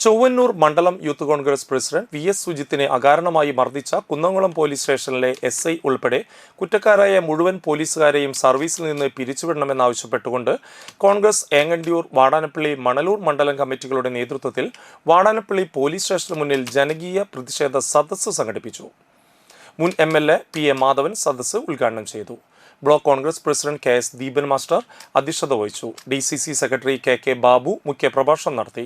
ചൊവ്വന്നൂർ മണ്ഡലം youth congress president V S സുജിത്തിനെ അകാരണമായി മർദ്ദിച്ച കുന്നംകുളം പോലീസ് സ്റ്റേഷനിലെ എസ് ഐ ഉൾപ്പെടെ കുറ്റക്കാരായ മുഴുവൻ പോലീസുകാരെയും സർവീസിൽ നിന്ന് പിരിച്ചുവിടണമെന്നാവശ്യപ്പെട്ടുകൊണ്ട് കോൺഗ്രസ് ഏങ്ങണ്ടിയൂർ വാടാനപ്പള്ളി മണലൂർ മണ്ഡലം കമ്മിറ്റികളുടെ നേതൃത്വത്തിൽ വാടാനപ്പള്ളി പോലീസ് സ്റ്റേഷന് മുന്നിൽ ജനകീയ പ്രതിഷേധ സദസ്സ് സംഘടിപ്പിച്ചു. മുൻ M L A P A Madhavan സദസ്സ് ഉദ്ഘാടനം ചെയ്തു. Block congress president K S Deepan master അധ്യക്ഷത വഹിച്ചു. D C C secretary K K Babu മുഖ്യപ്രഭാഷണം നടത്തി.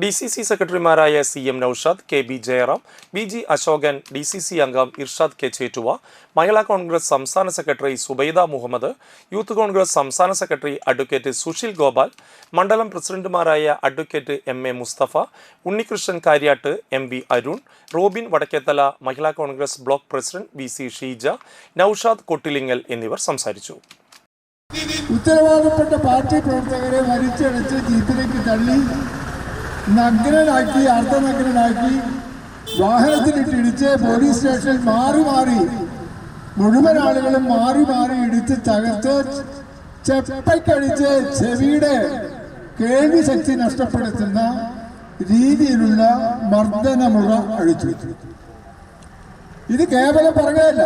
ഡി സി സി സെക്രട്ടറിമാരായ C M Naushad K B Jayaram B G Ashokan D C C അംഗം Irshad K Chettuva Mahila Congress സംസ്ഥാന secretary Subaida Muhammad youth congress സംസ്ഥാന secretary advocate Susheel Gopal മണ്ഡലം പ്രസിഡന്റുമാരായ advocate M A Mustafa Unnikrishnan Kariyattu M V Arun Robin Vadakkethala Mahila congress block president B C Sheeja Naushad Kottilingal എന്നിവർ സംസാരിച്ചു. ഉത്തരവാദപ്പെട്ട party പ്രവർത്തകരെ വലിച്ചടച്ച് ജീപ്പിലേക്ക് തള്ളി നഗ്നനാക്കി അർദ്ധനഗ്നനാക്കി വാഹനത്തിലിട്ട് ഇടിച്ച് പോലീസ് സ്റ്റേഷനിൽ മാറി മാറി മുഴുവൻ ആളുകളും മാറി മാറി ഇടിച്ച് തകർത്ത് ചെപ്പയ്ക്കടിച്ച് ചെവിയുടെ കേൾവി ശക്തി നഷ്ടപ്പെടുത്തുന്ന രീതിയിലുള്ള മർദ്ദനമുറ അഴിച്ചു ഇത് കേവലം പറഞ്ഞതല്ല.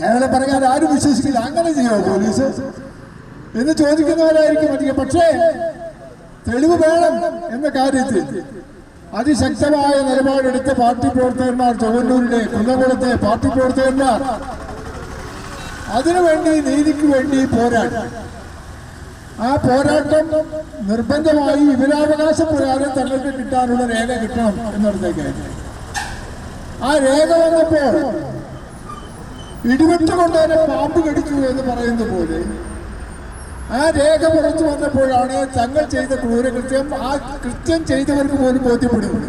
കേവലം പറഞ്ഞാൽ ആരും വിശ്വസിക്കില്ല. അങ്ങനെ ചെയ്യുമോ പോലീസ്? എന്ന് ചോദിക്കുന്നവരായിരിക്കും അധികം. പക്ഷേ തെളിവ് വേണം എന്ന കാര്യത്തിൽ അതിശക്തമായ നിലപാടെടുത്ത പാർട്ടി പ്രവർത്തകന്മാർ ചൊവ്വന്നൂരിലെ കുന്നകുളത്തെ പാർട്ടി പ്രവർത്തകന്മാർ അതിനുവേണ്ടി നീതിക്ക് വേണ്ടി പോരാടി. ആ പോരാട്ടം നിർബന്ധമായി വിവരാവകാശ പ്രകാരം തങ്ങൾക്ക് കിട്ടാനുള്ള രേഖ കിട്ടണം എന്നിടത്തേക്കായിരുന്നു ആ രേഖ വന്നപ്പോൾ ഇടിവെട്ട് കൊണ്ടുതന്നെ പാമ്പ് കടിച്ചു എന്ന് പറയുന്ന പോലെ ആ രേഖ പുറത്തു വന്നപ്പോഴാണ് തങ്ങൾ ചെയ്ത ക്രൂരകൃത്യം. ആ കൃത്യം ചെയ്തവർക്ക് പോലും ബോധ്യപ്പെടുന്നത്